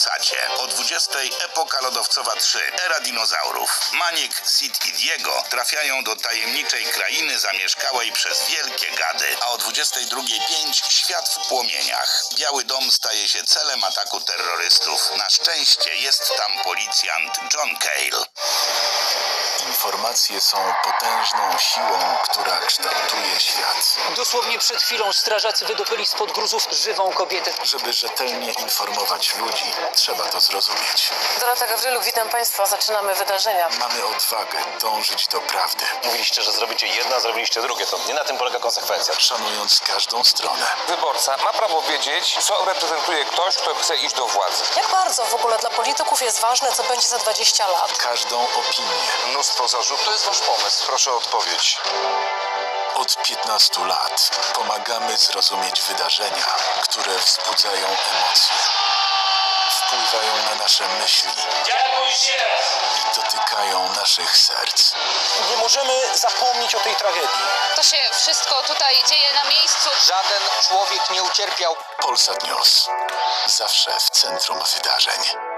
Polsacie. O 20 Epoka Lodowcowa 3. Era dinozaurów. Maniek, Sid i Diego trafiają do tajemniczej krainy zamieszkałej przez wielkie gady. A o 22.05 Świat w płomieniach. Biały Dom staje się celem ataku terrorystów. Na szczęście jest tam policjant John Cale. Informacje są potężną siłą, która kształtuje świat. Dosłownie przed chwilą strażacy wydobyli spod gruzów żywą kobietę. Żeby rzetelnie informować ludzi, trzeba to zrozumieć. Dorota Gawrylu, witam Państwa. Zaczynamy wydarzenia. Mamy odwagę dążyć do prawdy, Mówiliście, że zrobicie jedno, a zrobiliście drugie. To nie na tym polega konsekwencja. szanując każdą stronę. Wyborca ma prawo wiedzieć, co reprezentuje ktoś, kto chce iść do władzy. Jak bardzo w ogóle dla polityków jest ważne, co będzie za 20 lat? Każdą opinię. Mnóstwo zarzutów. To jest wasz pomysł. Proszę o odpowiedź. Od 15 lat pomagamy zrozumieć wydarzenia, które wzbudzają emocje, wpływają na nasze myśli i dotykają naszych serc. Nie możemy zapomnieć o tej tragedii. To się wszystko tutaj dzieje na miejscu. Żaden człowiek nie ucierpiał. Polsat News. Zawsze w centrum wydarzeń.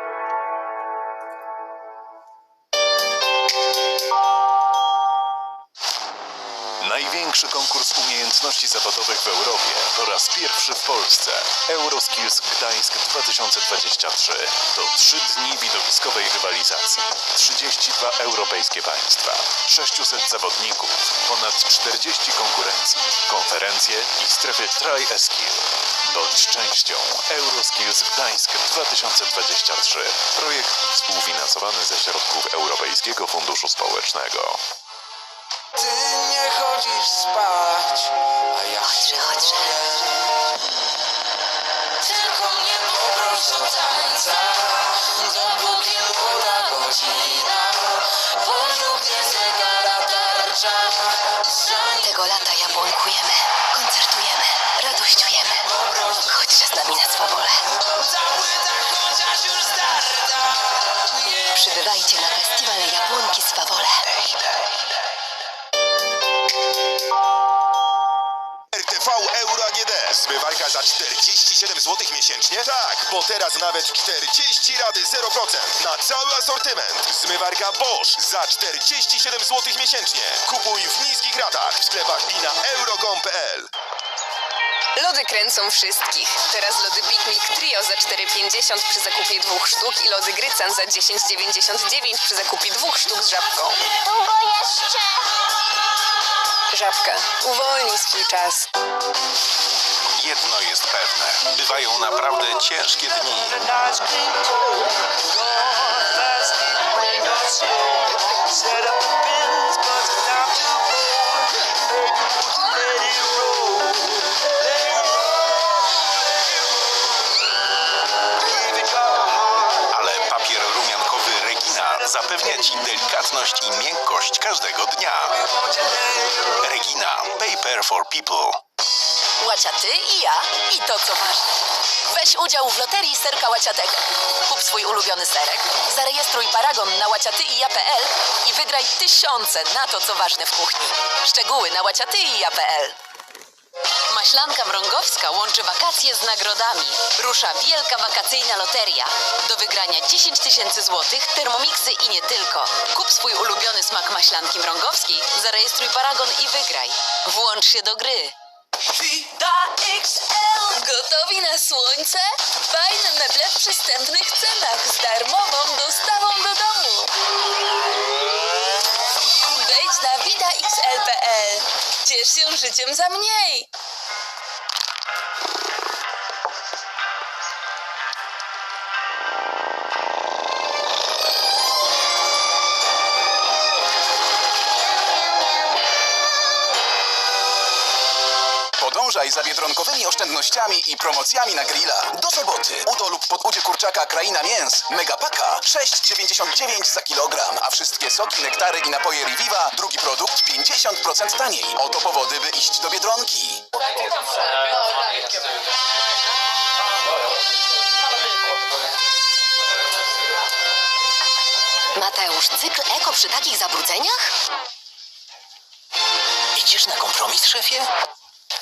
Największy konkurs umiejętności zawodowych w Europie po raz pierwszy w Polsce. Euroskills Gdańsk 2023. To trzy dni widowiskowej rywalizacji. 32 europejskie państwa, 600 zawodników, ponad 40 konkurencji, konferencje i strefy Try Skill. Bądź częścią Euroskills Gdańsk 2023. Projekt współfinansowany ze środków Europejskiego Funduszu Społecznego. Chodzisz spać, a ja Chodźże, chodźże. Tylko mnie poproś do tańca, dopóki młoda godzina. Pożółknie zegara tarcza, Tego lata jabłonkujemy, koncertujemy, za 47 zł miesięcznie? Tak, bo teraz nawet 40 rady 0% na cały asortyment. Zmywarka Bosch za 47 zł miesięcznie. Kupuj w niskich ratach w sklepach i na euro.com.pl. Lody kręcą wszystkich. Teraz lody Big Milk Trio za 4,50 przy zakupie dwóch sztuk i lody Grycan za 10,99 przy zakupie dwóch sztuk z żabką. Długo jeszcze? Żabka. Uwolnij swój czas. Jedno jest pewne. Bywają naprawdę ciężkie dni. Ale papier rumiankowy Regina zapewnia Ci delikatność i miękkość każdego dnia. Regina. Paper for people. Łaciaty i ja i to co ważne. Weź udział w loterii serka łaciatego. Kup swój ulubiony serek, zarejestruj paragon na łaciatyija.pl i wygraj tysiące na to co ważne w kuchni. Szczegóły na łaciatyija.pl Maślanka Mrągowska łączy wakacje z nagrodami. Rusza wielka wakacyjna loteria. Do wygrania 10 tysięcy złotych, termomiksy i nie tylko. Kup swój ulubiony smak maślanki mrągowskiej, zarejestruj paragon i wygraj. Włącz się do gry. Gotowi na słońce? Fajne meble w przystępnych cenach z darmową dostawą do domu. Wejdź na vidaxl.pl. Ciesz się życiem za mniej. Podążaj za biedronkowymi oszczędnościami i promocjami na grilla. Do soboty. Udo lub podłudzie kurczaka Kraina Mięs. Megapaka 6,99 za kilogram. A wszystkie soki, nektary i napoje Reviva, drugi produkt 50% taniej. Oto powody, by iść do Biedronki. Mateusz, cykl eko przy takich zabrudzeniach? Idziesz na kompromis, szefie?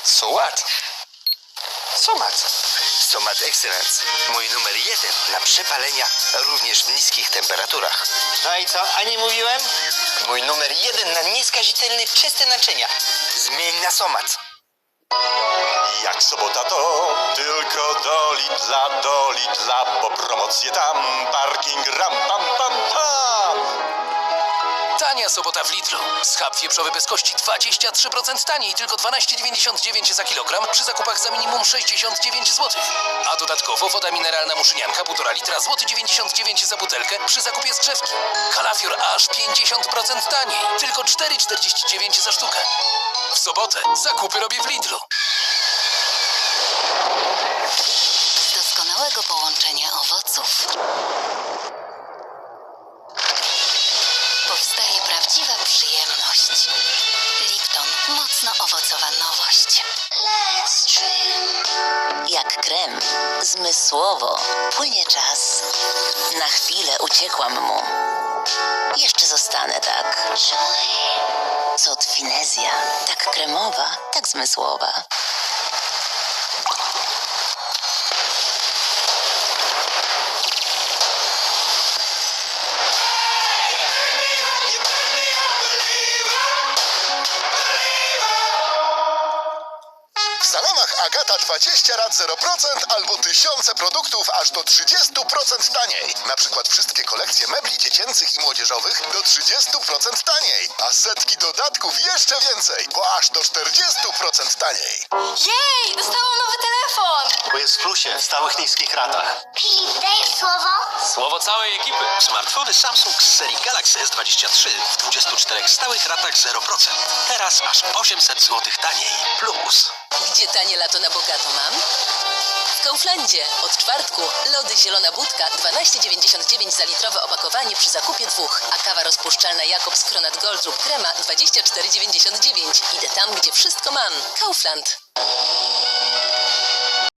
So what? Co mat? Somat Excellence. Mój numer jeden na przepalenia również w niskich temperaturach. No i co, a nie mówiłem? Mój numer jeden na nieskazitelny czyste naczynia. Zmień na Somat. Jak sobota to tylko doli dla doli dla, bo promocje tam, parking ram pam pam pam. Tania sobota w Lidlu. Schab wieprzowy bez kości 23% taniej, tylko 12,99 za kilogram przy zakupach za minimum 69 zł. A dodatkowo woda mineralna muszynianka 1,5 litra złoty 99 za butelkę przy zakupie z drzewki. Kalafior aż 50% taniej, tylko 4,49 za sztukę. W sobotę zakupy robię w Lidlu. Doskonałego połączenia owoców prawdziwa przyjemność. Lipton. Mocno owocowa nowość. Jak krem. Zmysłowo. Płynie czas. Na chwilę uciekłam mu. Jeszcze zostanę tak. Cot finezja. Tak kremowa, tak zmysłowa. 20 lat 0% albo tysiące produktów aż do 30% taniej. Na przykład wszystkie kolekcje mebli dziecięcych i młodzieżowych do 30% taniej. A setki dodatków jeszcze więcej, bo aż do 40% taniej. Jej, dostałam nowy telefon! Bo jest w plusie w stałych niskich ratach. Filip, dajesz słowo? Słowo całej ekipy. Smartfony Samsung z serii Galaxy S23 w 24 stałych ratach 0%. Teraz aż 800 zł taniej. Plus. Gdzie tanie lato na bogato mam? W Kauflandzie. Od czwartku lody zielona budka 12,99 za litrowe opakowanie przy zakupie dwóch, a kawa rozpuszczalna Jakobs Kronat Gold lub krema 24,99. Idę tam, gdzie wszystko mam. Kaufland.